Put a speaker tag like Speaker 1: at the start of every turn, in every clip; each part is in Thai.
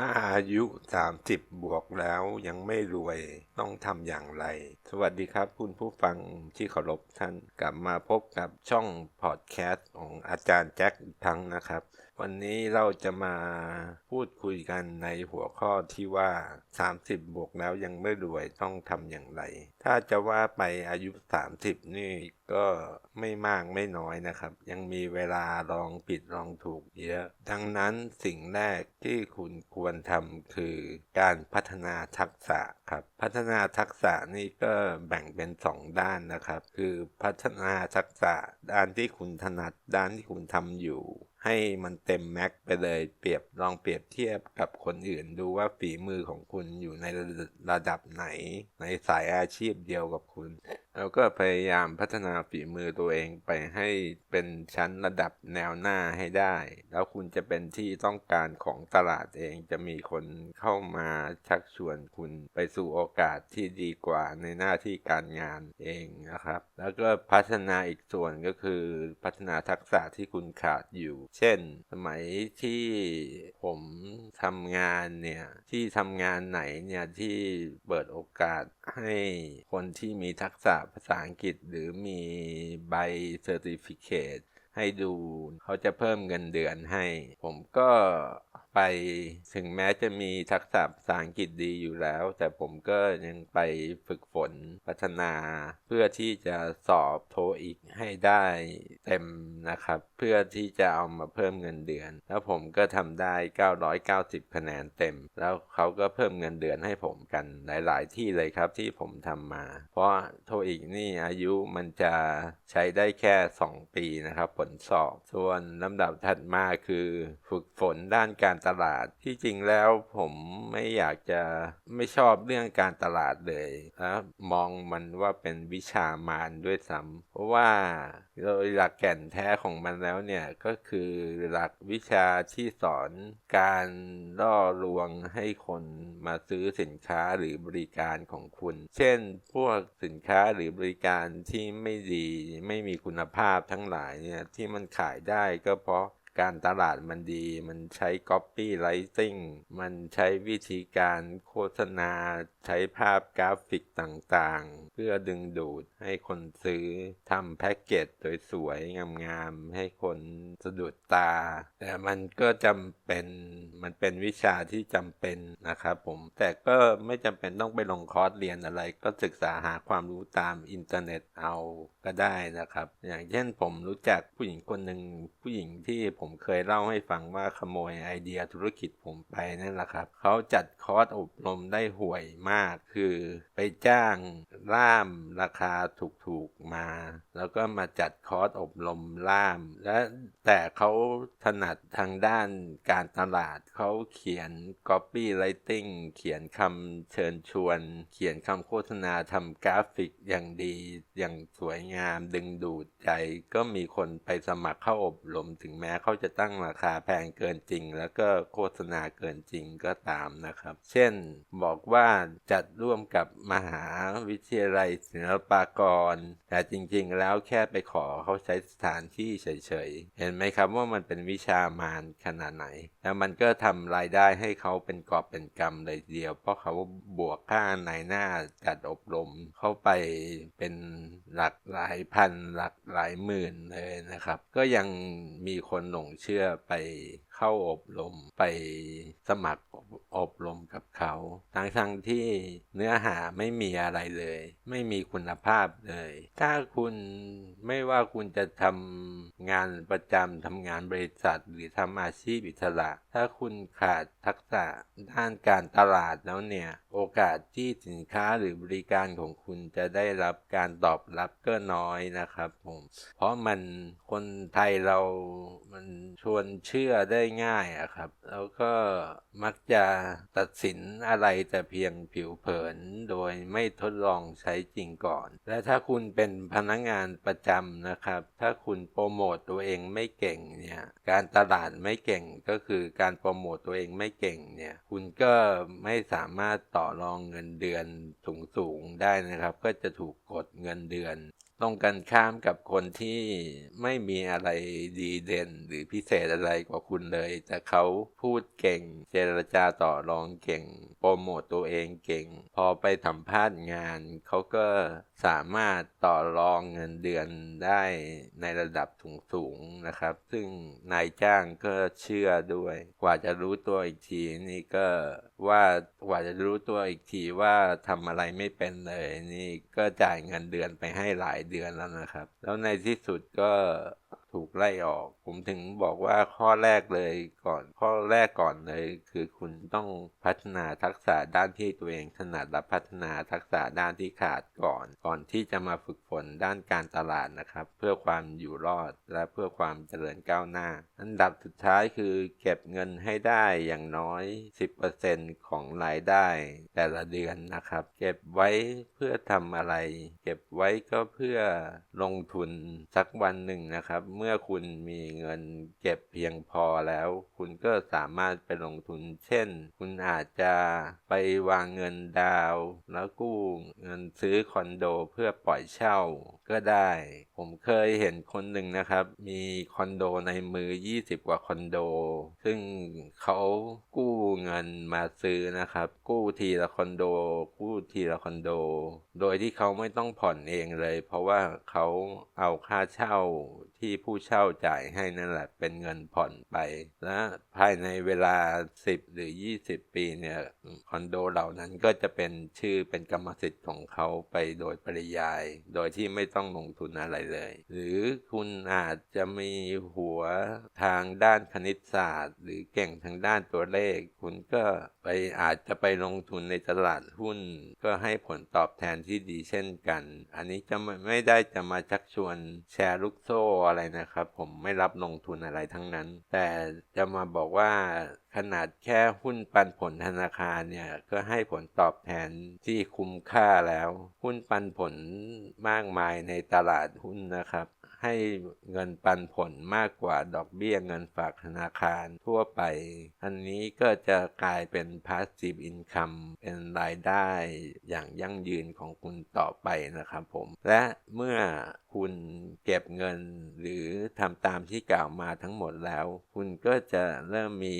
Speaker 1: ถ้าอายุ 30 บวกแล้วยังไม่รวยต้องทำอย่างไร สวัสดีครับคุณผู้ฟังที่เคารพท่านกลับมาพบกับช่องพอดแคสต์ของอาจารย์แจ็คอีกครั้งนะครับ วันนี้เราจะมาพูดคุยกันในหัวข้อที่ว่า 30 บวกแล้วยังไม่รวยต้องทำอย่างไร ถ้าจะว่าไปอายุ 30 นี่ก็ไม่มากไม่น้อยนะครับ ยังมีเวลาลองผิดลองถูกเยอะ ดังนั้นสิ่งแรกที่คุณควรทำคือ การพัฒนาทักษะครับ พัฒนาทักษะนี่ก็แบ่งเป็น 2 ด้านนะครับ คือพัฒนาทักษะด้านที่คุณถนัดด้านที่คุณทำอยู่ให้มันเต็มแม็กไปเลยเปรียบลองเปรียบเทียบกับคนอื่น ดูว่าฝีมือของคุณอยู่ในระดับไหน ในสายอาชีพเดียวกับคุณ แล้วก็พยายามพัฒนาฝีมือตัวเองไปให้เป็นชั้นระดับแนวหน้าให้ได้ แล้วคุณจะเป็นที่ต้องการของตลาดเองจะมีคนเข้ามาชักชวนคุณไปสู่โอกาสที่ดีกว่าในหน้าที่การงานเองนะครับ แล้วก็พัฒนาอีกส่วนก็คือพัฒนาทักษะที่คุณขาดอยู่ เช่น สมัยที่ผมทำงานเนี่ยที่ทำงานไหนเนี่ยที่เปิดโอกาสให้คนที่มีทักษะภาษาอังกฤษหรือมีใบเซอร์ติฟิเคตให้ดู เขาจะเพิ่มเงินเดือนให้ ผมก็ ไปถึงแม้จะมีทักษะภาษาอังกฤษดีอยู่แล้ว แต่ผมก็ยังไปฝึกฝนพัฒนา เพื่อที่จะสอบโทอีกให้ได้เต็มนะครับ เพื่อที่จะเอามาเพิ่มเงินเดือน แล้วผมก็ทำได้ 990 คะแนนเต็ม แล้วเขาก็เพิ่มเงินเดือนให้ผมกันหลาย ๆ ที่เลยครับที่ผมทำมา เพราะโทอีกนี่อายุมันจะใช้ได้แค่ 2 ปีนะครับ ผลสอบ ส่วนลำดับถัดมาคือฝึกฝนด้านการตลาด ที่จริงแล้วผมไม่อยากจะไม่ชอบเรื่องการตลาดเลยนะมองมันว่าเป็นวิชามารด้วยซ้ำเพราะว่าโดยหลักแก่นแท้ของมันแล้วเนี่ยก็คือหลักวิชาที่สอนการล่อลวงให้คนมาซื้อสินค้าหรือบริการของคุณ เช่น พวกสินค้าหรือบริการที่ไม่ดีไม่มีคุณภาพทั้งหลายเนี่ยที่มันขายได้ก็เพราะ การตลาดมันดี มันใช้ copywriting มันใช้วิธีการโฆษณา ใช้ภาพกราฟิกต่างๆ เพื่อดึงดูดให้คนซื้อทำแพ็กเกจสวยๆ งามๆ ให้คนสะดุดตา แต่มันก็จำเป็น มันเป็นวิชาที่จำเป็นนะครับผม แต่ก็ไม่จำเป็นต้องไปลงคอร์สเรียนอะไร ก็ศึกษาหาความรู้ตามอินเทอร์เน็ตเอาก็ได้นะครับ อย่างเช่นผมรู้จักผู้หญิงคนหนึ่งผู้หญิงที่ผมเคยเล่าให้ฟังว่าขโมยไอเดียธุรกิจผมไปนั่นแหละครับ เขาจัดคอร์สอบรมได้ห่วยมาก คือไปจ้างล่ามราคาถูกๆมา แล้วก็มาจัดคอร์สอบรมล่าม และแต่เขาถนัดทางด้านการตลาดเขาเขียน copywriting เขียนคำเชิญชวน เขียนคำโฆษณาทำกราฟิกอย่างดีอย่างสวยงามดึงดูดใจก็มีคนไปสมัครเข้าอบรมถึงแม้เขาจะตั้งราคาแพงเกินจริง แล้วก็โฆษณาเกินจริงก็ตามนะครับ เช่นบอกว่าจัดร่วมกับมหาวิทยาลัยศิลปากร แต่จริงๆแล้วแค่ไปขอเขาใช้สถานที่เฉยๆ เห็นไหมครับว่ามันเป็นวิชามารขนาดไหน แล้วมันก็ทำรายได้ให้เขาเป็นกอบเป็นกำเลยเดียว เพราะเขาบวกค่าในหน้าจัดอบรมเข้าไปเป็นหลักหลายพันหลักหลายหมื่นเลยนะครับ ก็ยังมีคนหลงเชื่อไป เข้าอบรมไปสมัครอบรมกับเขา ทั้งทั้งที่เนื้อหาไม่มีอะไรเลย ไม่มีคุณภาพเลย ถ้าคุณไม่ว่าคุณจะทำงานประจำทำงานบริษัทหรือทำอาชีพอิสระถ้าคุณขาดทักษะด้านการตลาดแล้วเนี่ย โอกาสที่สินค้าหรือบริการของคุณจะได้รับการตอบรับก็น้อยนะครับผม เพราะมันคนไทยเรามันชวนเชื่อได้ง่ายอะครับ แล้วก็มักจะตัดสินอะไรแต่เพียงผิวเผินโดยไม่ทดลองใช้จริงก่อน และถ้าคุณเป็นพนักงงานประจำนะครับ ถ้าคุณโปรโมตตัวเองไม่เก่งเนี่ยการตลาดไม่เก่งก็คือการโปรโมตตัวเองไม่เก่งเนี่ยคุณก็ไม่สามารถต่อรองเงินเดือนสูงๆได้นะครับ ก็จะถูกกดเงินเดือน ตรงกันข้ามกับคนที่ไม่มีอะไรดีเด่น หรือพิเศษอะไรกว่าคุณเลย แต่เขาพูดเก่ง เจรจาต่อรองเก่ง โปรโมตตัวเองเก่ง พอไปสัมภาษณ์งาน เขาก็สามารถต่อรองเงินเดือนได้ในระดับสูงๆนะครับ ซึ่งนายจ้างก็เชื่อด้วย กว่าจะรู้ตัวอีกทีนี่ก็ ว่ากว่าจะรู้ตัวอีกทีว่าทำอะไรไม่เป็นเลย นี่ก็จ่ายเงินเดือนไปให้หลายเดือนแล้วนะครับ แล้วในที่สุดก็ ถูกไล่ออก ผมถึงบอกว่าข้อแรกเลยก่อน ข้อแรกก่อนเลย คือคุณต้องพัฒนาทักษะด้านที่ตัวเองถนัดและพัฒนาทักษะด้านที่ขาดก่อน ก่อนที่จะมาฝึกฝนด้านการตลาดนะครับ เพื่อความอยู่รอดและเพื่อความเจริญก้าวหน้า อันดับสุดท้ายคือเก็บเงินให้ได้อย่างน้อย 10%ของรายได้แต่ละเดือนนะครับ เก็บไว้เพื่อทำอะไร เก็บไว้ก็เพื่อลงทุนสักวันหนึ่งนะครับเมื่อคุณมีเงินเก็บเพียงพอแล้ว คุณก็สามารถไปลงทุน เช่น คุณอาจจะไปวางเงินดาวแล้วกู้เงินซื้อคอนโดเพื่อปล่อยเช่าก็ได้ ผมเคยเห็นคนหนึ่งนะครับ มีคอนโดในมือ 20 กว่าคอนโด ซึ่งเขากู้เงินมาซื้อนะครับ กู้ทีละคอนโด กู้ทีละคอนโด โดยที่เขาไม่ต้องผ่อนเองเลย เพราะว่าเขาเอาค่าเช่าที่ผู้เช่าจ่ายให้นั่นแหละเป็นเงินผ่อนไป และภายในเวลา 10 หรือ 20 ปีเนี่ยคอนโดเหล่านั้นก็จะเป็นชื่อเป็นกรรมสิทธิ์ของเขาไปโดยปริยาย โดยที่ไม่ต้องลงทุนอะไรเลย หรือคุณอาจจะมีหัวทางด้านคณิตศาสตร์ หรือเก่งทางด้านตัวเลข คุณก็ไปอาจจะไปลงทุนในตลาดหุ้น ก็ให้ผลตอบแทนที่ดีเช่นกัน อันนี้จะไม่ได้จะมาชักชวนแชร์ลูกโซ่อะไรนะครับ ผมไม่รับลงทุนอะไรทั้งนั้น แต่จะมาบอกว่าขนาดแค่หุ้นปันผลธนาคารเนี่ยก็ให้ผลตอบแทนที่คุ้มค่าแล้ว หุ้นปันผลมากมายในตลาดหุ้นนะครับ ให้เงินปันผลมากกว่าดอกเบี้ยเงินฝากธนาคารทั่วไป อันนี้ก็จะกลายเป็น passive income เป็นรายได้อย่างยั่งยืนของคุณต่อไปนะครับผม และเมื่อคุณเก็บเงินหรือทำตามที่กล่าวมาทั้งหมดแล้ว คุณก็จะเริ่มมี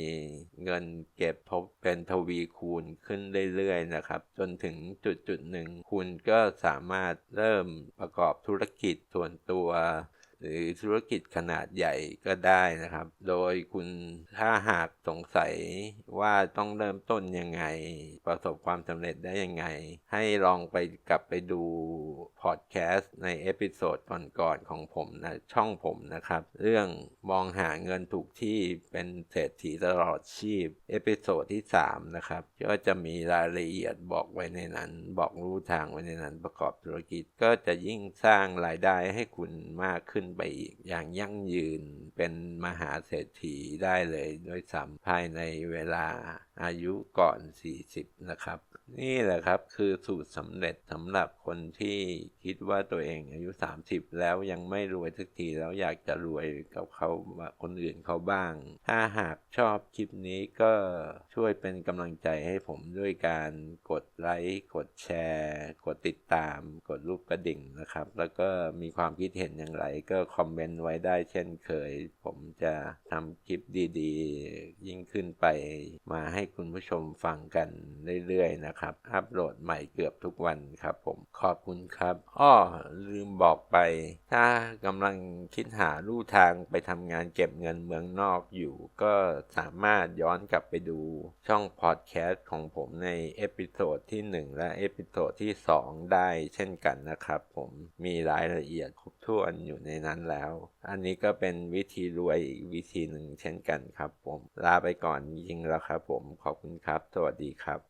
Speaker 1: เงินเก็บทบเป็นทวีคูณขึ้นเรื่อยๆนะครับ จนถึงจุดจุดหนึ่ง คุณก็สามารถเริ่มประกอบธุรกิจส่วนตัว หรือธุรกิจขนาดใหญ่ก็ได้นะครับ โดยคุณถ้าหากสงสัยว่าต้องเริ่มต้นยังไง ประสบความสำเร็จได้ยังไง ให้ลองไปกลับไปดูพอดแคสต์ในเอพิโซดก่อนๆของผมนะช่องผมนะครับ เรื่องมองหาเงินถูกที่เป็นเศรษฐีตลอดชีพ เอพิโซดที่ 3 นะครับ ก็จะมีรายละเอียดบอกไว้ในนั้น บอกรู้ทางไว้ในนั้นประกอบธุรกิจก็จะยิ่งสร้างรายได้ให้คุณมากขึ้นไปอีกอย่างยั่งยืนเป็นมหาเศรษฐีได้เลยด้วยซ้ำภายในเวลาอายุก่อน 40 นะครับ นี่แหละครับคือสูตรสำเร็จสำหรับคนที่คิดว่าตัวเองอายุ 30 แล้วยังไม่รวยสักทีแล้วอยากจะรวยกับเขาคนอื่นเขาบ้าง ถ้าหากชอบคลิปนี้ก็ช่วยเป็นกำลังใจให้ผมด้วยการกดไลค์กดแชร์ กดติดตาม กดรูปกระดิ่งนะครับ แล้วก็มีความคิดเห็นอย่างไร ก็คอมเมนต์ไว้ได้เช่นเคย ผมจะทำคลิปดีๆ ยิ่งขึ้นไปมาให้คุณผู้ชมฟังกันเรื่อยๆนะครับอัปโหลดใหม่เกือบทุกวันครับผมขอบคุณครับอ้อลืมบอกไป ถ้ากำลังคิดหาลู่ทางไปทำงานเก็บเงินเมืองนอกอยู่ ก็สามารถย้อนกลับไปดูช่องพอดแคสต์ของผมในเอพิโซดที่ 1 และเอพิโซดที่ 2 ได้เช่นกันนะครับผมมีรายละเอียดครบถ้วนอยู่ในนั้นแล้ว อันนี้ก็เป็นวิธีรวยอีกวิธีหนึ่งเช่นกันครับผม ลาไปก่อนจริงแล้วครับผมขอบคุณครับ สวัสดีครับ